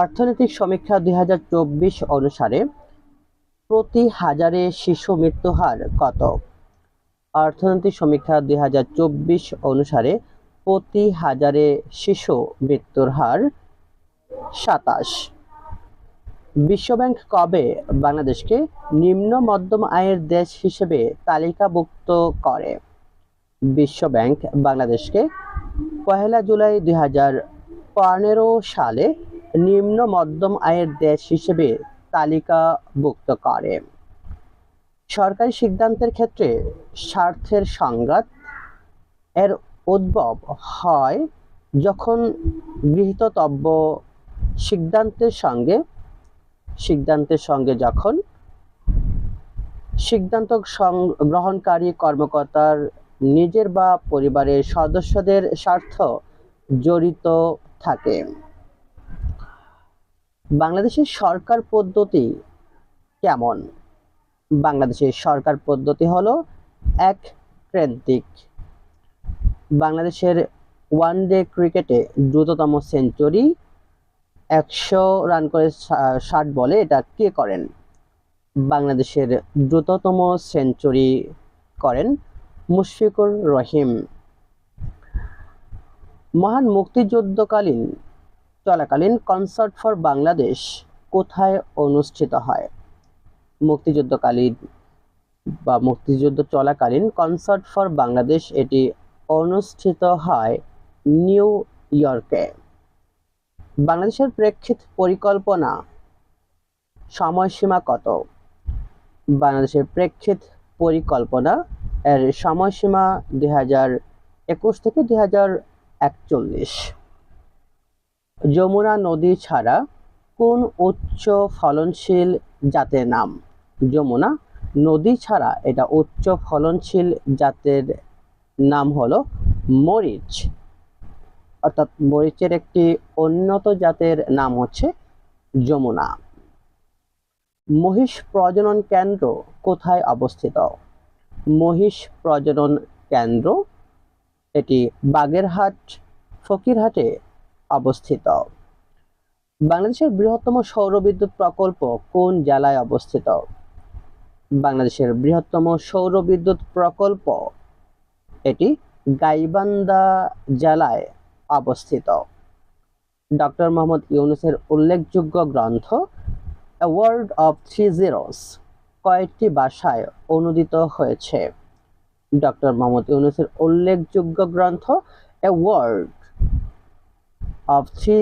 অর্থনৈতিক সমীক্ষা দুই হাজার চব্বিশ অনুসারে প্রতি হাজারে শিশু মৃত্যু হার কত? অর্থনৈতিক সমীক্ষা দুই অনুসারে প্রতি হাজারে শিশু মৃত্যুর হার সাতাশ। বিশ্বব্যাংক কবে বাংলাদেশকে নিম্ন মধ্যম আয়ের দেশ হিসেবে তালিকাভুক্ত করে? বিশ্বব্যাংক বাংলাদেশকে পহেলা জুলাই দুই সালে নিম্ন মধ্যম আয়ের দেশ হিসেবে তালিকাভুক্ত করে। সরকারি সিদ্ধান্তের ক্ষেত্রে স্বার্থের সংঘাত এর উদ্ভব হয় যখন গৃহীতব্য সিদ্ধান্তের সঙ্গে সিদ্ধান্তের সঙ্গে যখন সিদ্ধান্ত গ্রহণকারী কর্মকর্তার নিজের বা পরিবারের সদস্যদের স্বার্থ জড়িত থাকে। বাংলাদেশের সরকার পদ্ধতি কেমন? বাংলাদেশের সরকার পদ্ধতি হলো এক কেন্দ্রিক। বাংলাদেশের ওয়ান ডে ক্রিকেটে দ্রুততম সেঞ্চুরি একশো রান করে ষাট বলে এটা কে করেন? বাংলাদেশের দ্রুততম সেঞ্চুরি করেন মুশফিকুর রহিম। মহান মুক্তিযুদ্ধকালীন চলাকালীন কনসার্ট ফর বাংলাদেশ কোথায় অনুষ্ঠিত হয়? মুক্তিযুদ্ধকালীন বা মুক্তিযুদ্ধ চলাকালীন কনসার্ট ফর বাংলাদেশ এটি অনুষ্ঠিত হয় নিউ ইয়র্কে। বাংলাদেশের প্রেক্ষিত পরিকল্পনা সময়সীমা কত? বাংলাদেশের প্রেক্ষিত পরিকল্পনা এর সময়সীমা দুই হাজার একুশ থেকে দুই হাজার একচল্লিশ। যমুনা নদী ছাড়া কোন উচ্চ ফলনশীল জাতের নাম? যমুনা নদী ছাড়া এটা উচ্চ ফলনশীল জাতের নাম হলো মরিচ। অর্থাৎ মরিচের একটি উন্নত জাতের নাম হচ্ছে যমুনা। মহিষ প্রজনন কেন্দ্র কোথায় অবস্থিত? মহিষ প্রজনন কেন্দ্র এটি বাগেরহাট, ফকিরহাটে অবস্থিত। বাংলাদেশের বৃহত্তম সৌরবিদ্যুৎ প্রকল্প কোন জেলায় অবস্থিত? বাংলাদেশের বৃহত্তম সৌরবিদ্যুৎ প্রকল্প এটি গাইবান্ধা জেলায় অবস্থিত। ডক্টর মোহাম্মদ ইউনুসের উল্লেখযোগ্য গ্রন্থ a world of three zeros কয়েকটি ভাষায় অনুদিত হয়েছে। ডক্টর মোহাম্মদ ইউনুসের উল্লেখযোগ্য গ্রন্থ এ ওয়ার্ড অফ থ্রি